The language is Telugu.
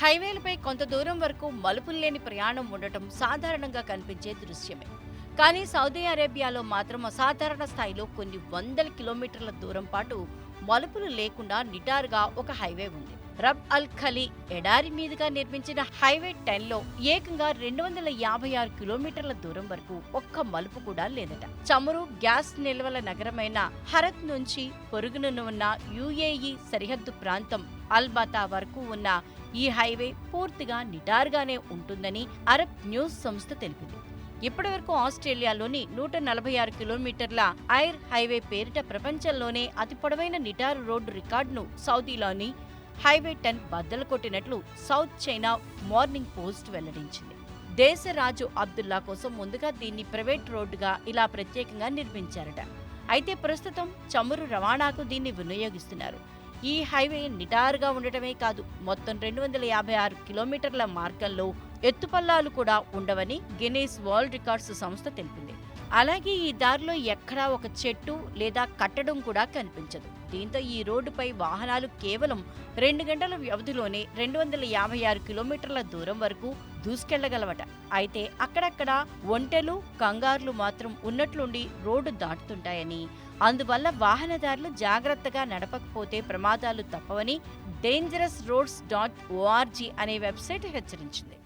హైవేలపై కొంత దూరం వరకు మలుపులు లేని ప్రయాణం ఉండటం సాధారణంగా కనిపించే దృశ్యమే. కానీ సౌదీ అరేబియాలో మాత్రం అసాధారణ స్థాయిలో కొన్ని వందల కిలోమీటర్ల దూరం పాటు మలుపులు లేకుండా నిటారుగా ఒక హైవే ఉంది. రబ్ అల్ ఖలీ ఎడారి మీదుగా నిర్మించిన హైవే టెన్లో ఏకంగా రెండు వందల యాభై ఆరు కిలోమీటర్ల దూరం వరకు ఒక్క మలుపు కూడా లేదట. చమురు గ్యాస్ నిల్వల నగరమైన హరత్ నుంచి పొరుగున ఉన్న యుఏఈ సరిహద్దు ప్రాంతం అల్బతా వరకు ఉన్న ఈ హైవే పూర్తిగా నిటారుగానే ఉంటుందని అరబ్ న్యూస్ సంస్థ తెలిపింది. ఇప్పటివరకు ఆస్ట్రేలియాలోని నూట నలభై ఆరు కిలోమీటర్ల ఐర్ హైవే పేరిట ప్రపంచంలోనే అతి పొడవైన నిటారు రోడ్డు రికార్డును సౌదీలోని హైవే టెన్ బద్దలు కొట్టినట్లు సౌత్ చైనా మార్నింగ్ పోస్ట్ వెల్లడించింది. దేశ రాజు అబ్దుల్లా కోసం ముందుగా దీన్ని ప్రైవేట్ రోడ్డుగా ఇలా ప్రత్యేకంగా నిర్మించారట. అయితే ప్రస్తుతం చమురు రవాణాకు దీన్ని వినియోగిస్తున్నారు. ఈ హైవే నిటారుగా ఉండటమే కాదు మొత్తం రెండు వందల యాభై ఆరు కిలోమీటర్ల మార్గంలో ఎత్తుపల్లాలు కూడా ఉండవని గిన్నీస్ వరల్డ్ రికార్డ్స్ సంస్థ తెలిపింది. అలాగే ఈ దారిలో ఎక్కడా ఒక చెట్టు లేదా కట్టడం కూడా కనిపించదు. దీంతో ఈ రోడ్డుపై వాహనాలు కేవలం రెండు గంటల వ్యవధిలోనే రెండు వందల యాభై ఆరు కిలోమీటర్ల దూరం వరకు దూసుకెళ్ళగలవట. అయితే అక్కడక్కడ ఒంటెలు కంగారులు మాత్రం ఉన్నట్లుండి రోడ్డు దాటుతుంటాయని. అందువల్ల వాహనదారులు జాగ్రత్తగా నడపకపోతే ప్రమాదాలు తప్పవని డేంజరస్ రోడ్స్ డాట్ ఓఆర్జీ అనే వెబ్సైట్ హెచ్చరించింది.